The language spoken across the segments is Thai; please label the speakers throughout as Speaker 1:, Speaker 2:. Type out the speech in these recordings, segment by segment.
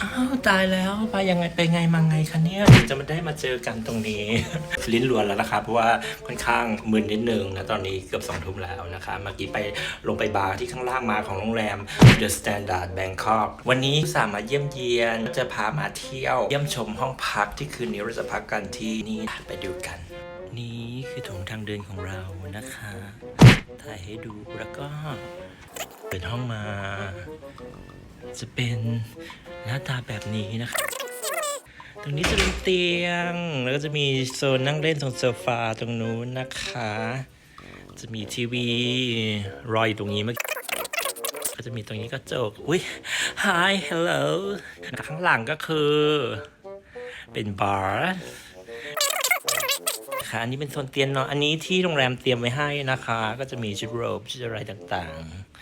Speaker 1: อ้าวตายแล้วไปยังไงไปไงมาไงคะเนี่ยถึงจะมาได้มาเจอกันตรงนี้ ลิ้นลวนแล้วนะครับเพราะว่าค่อนข้างมึนนิดนึงนะตอนนี้เกือบสองทุ่มแล้วนะคะเมื่อกี้ไปลงไปบาร์ที่ข้างล่างมาของโรงแรม The Standard Bangkok วันนี้สามารถเยี่ยมเยียนจะพามาเที่ยว เยี่ยมชมห้องพักที่คืนนี้เราจะพักกันที่นี่ไปดูกัน นี่คือโถงทางเดินของเรานะคะถ่ายให้ดูแล้วก็เปิดห้องมา จะเป็นหน้าตาแบบนี้นะคะตรงนี้จะเป็นเตียง แล้วก็จะมีโซนนั่งเล่นตรงโซฟาตรงนู้นนะคะ จะมีทีวีรออยู่ตรงนี้เมื่อกี้ก็จะมีตรงนี้กระจก อุ้ย hi hello ข้างหลังก็คือ เป็นบาร์ อันนี้เป็นโซนเตียงเนาะอันนี้ที่โรงแรมเตรียมไว้ให้นะคะ ก็จะมีชุดโรบชุดอะไรต่าง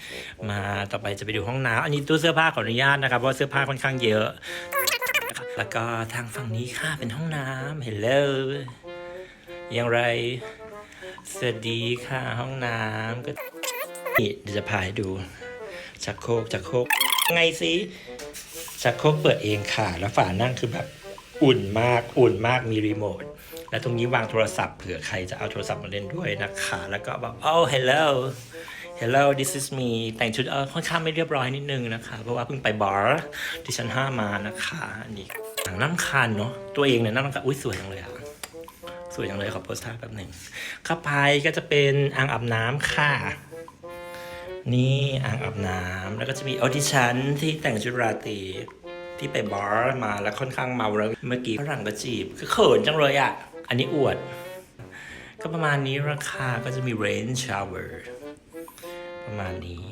Speaker 1: ๆ มาต่อไปจะไปดูห้องน้ำอันนี้ตู้เสื้อผ้าขออนุญาตนะครับเพราะเสื้อผ้าค่อนข้างเยอะ แล้วก็ทางฝั่งนี้ค่ะเป็นห้องน้ำ Hello อย่างไรสวัสดีค่ะห้องน้ำก็นี่เดี๋ยวจะพาให้ดูชักโครกชักโครกไงสิชักโครกเปิดเองค่ะ แล้วฝานั่งคือแบบอุ่นมากอุ่นมากมีรีโมท แล้วตรงนี้วางโทรศัพท์เผื่อใครจะเอาโทรศัพท์มาเล่นด้วยนะคะ แล้วก็แบบ oh hello hello this is me แต่งชุดเออค่อนข้างไม่เรียบร้อยนิดนึงนะคะ เพราะว่าเพิ่งไปบาร์ที่ชั้นห้ามานะคะอันนี่หนังน้ำคันเนาะตัวเองเนี่ยน้ำคันอุ้ยสวยจังเลยอะสวยจังเลยขอโพสท่าแป๊บหนึ่งข้าไปก็จะเป็นอ่างอาบน้ำค่ะ นี่อ่างอาบน้ำแล้วก็จะมีออดิชั่นที่แต่งชุดราตรีที่ไปบาร์มาแล้วค่อนข้างเมาแล้วเมื่อกี้ฝรั่งก็จีบคือเขินจังเลยอะ อันนี้อวด ก็ประมาณนี้ราคาก็จะมี rain shower ประมาณนี้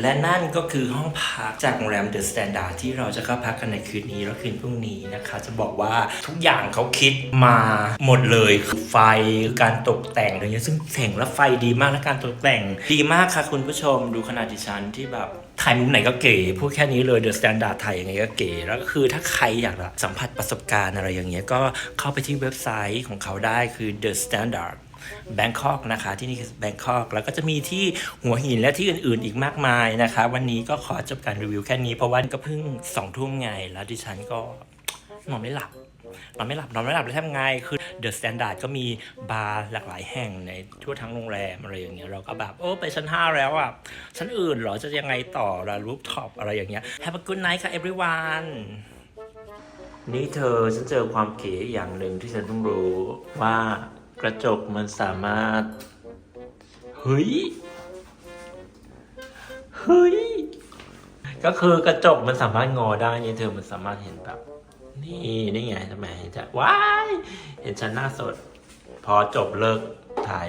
Speaker 1: และนั่นก็คือห้องพักจากโรงแรม The Standard ที่เราจะเข้าพักกันในคืนนี้และคืนพรุ่งนี้นะคะ จะบอกว่าทุกอย่างเขาคิดมาหมดเลยคือไฟการตกแต่งอะไรเงี้ยซึ่งแสงและไฟดีมากและการตกแต่ง ดีมากค่ะคุณผู้ชมดูขนาดดิฉันที่แบบถ่ายมุมไหนก็เก๋พูดแค่นี้เลย The Standard ถ่ายยังไงก็เก๋แล้วก็คือถ้าใครอยากสัมผัสประสบการณ์อะไรอย่างเงี้ยก็เข้าไปที่เว็บไซต์ของเขาได้คือ The Standard แบงคอกนะคะ ที่นี่คือแบงคอกแล้วก็จะมีที่หัวหินและที่อื่นๆอีกมากมายนะคะ วันนี้ก็ขอจบการรีวิวแค่นี้เพราะว่าก็เพิ่งสองทุ่มไง แล้วดิฉันก็นอนไม่หลับนอนไม่หลับนอนไม่หลับเลยทำไงคือเดอะสแตนดาร์ดก็มีบาร์หลากหลายแห่งในทั่วทั้งโรงแรมอะไรอย่างเงี้ยเราก็แบบโอ้ไปชั้นห้าแล้วอะชั้นอื่นเหรอจะยังไงต่อละรูปท็อปอะไรอย่างเงี้ย Have a good night ค่ะ everyone นี่เธอฉันเจอความเก๋อย่างหนึ่งที่ฉันต้องรู้ว่า ระจกมันสามารถ เฮ้ย เฮ้ย ก็คือกระจกมันสามารถงอได้เนี่ยเธอมันสามารถเห็นแบบ นี่นี่ไงทำไมเห็นจะว้าย เห็นฉันหน้าสด พอจบเลิกถ่าย